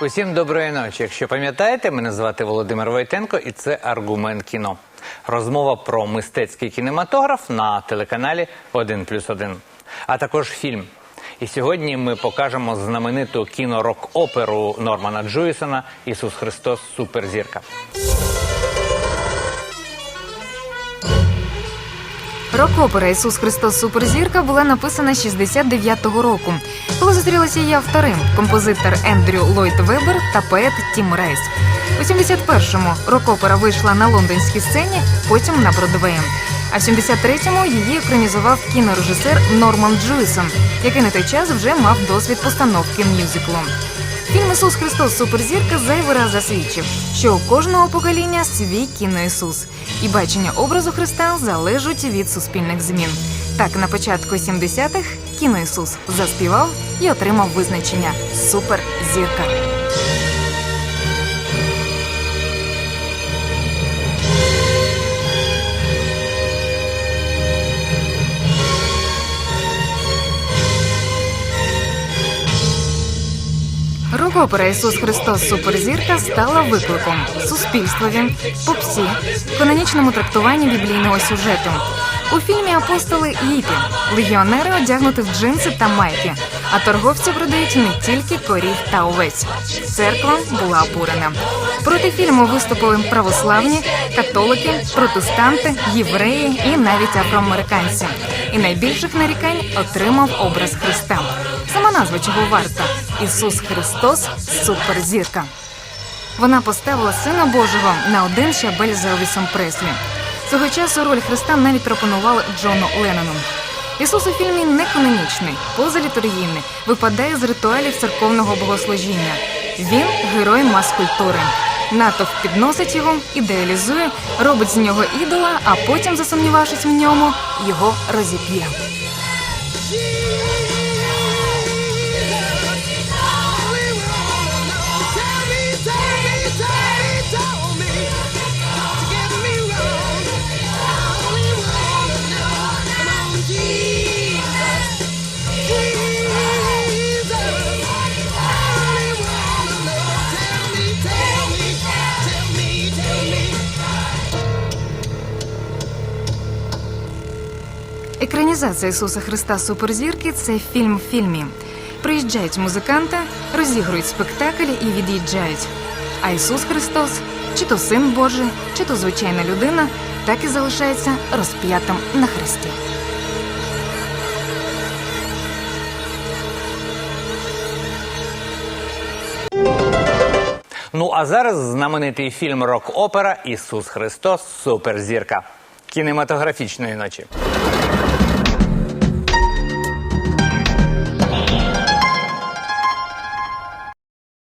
Усім доброї ночі. Якщо пам'ятаєте, мене звати Володимир Войтенко, і це аргумент кіно. Розмова про мистецький кінематограф на телеканалі 1+,1. А також фільм. І сьогодні ми покажемо знамениту кінорок-оперу Нормана Джуїсона Ісус Христос Суперзірка. Рок-опера Ісус Христос Суперзірка була написана 69-го року, коли зустрілися її автори, композитор Ендрю Ллойд Вебер та поет Тім Рейс. У 71-му рок-опера вийшла на лондонській сцені, потім на Бродвеї. А в 73-му її екранізував кінорежисер Норман Джуйсон, який на той час вже мав досвід постановки мюзиклу. Фільм Ісус Христос Суперзірка зайвий раз засвідчив, що у кожного покоління свій кіноісус, і бачення образу Христа залежить від суспільних змін. Так, на початку 70-х кіноісус заспівав і отримав визначення Суперзірка. Рок-опера Ісус Христос Суперзірка стала викликом суспільствові, попсі, канонічному трактуванні біблійного сюжету. У фільмі апостоли і Іпі легіонери одягнуті в джинси та майки, а торговці продають не тільки корів та овець. Церква була обурена. Проти фільму виступили православні, католики, протестанти, євреї і навіть афроамериканці. І найбільших нарікань отримав образ Христа. Сама назва чого варта Ісус Христос суперзірка. Вона поставила сина Божого на один щабель з Елвісом Преслі. Свого часу роль Христа навіть пропонували Джону Леннону. Ісус у фільмі не канонічний, позалітургійний, випадає з ритуалів церковного богослужіння. Він герой мас-культури. Натовп підносить його, ідеалізує, робить з нього ідола, а потім, засумнівавшись в ньому, його розіп'є. Екранізація Ісуса Христа Суперзірки це фільм в фільмі. Приїжджають музиканти, розігрують спектакль і від'їжджають. А Ісус Христос, чи то син Божий, чи то звичайна людина, так і залишається розп'ятим на хресті. Ну а зараз знаменитий фільм рок-опера Ісус Христос Суперзірка кінематографічної ночі.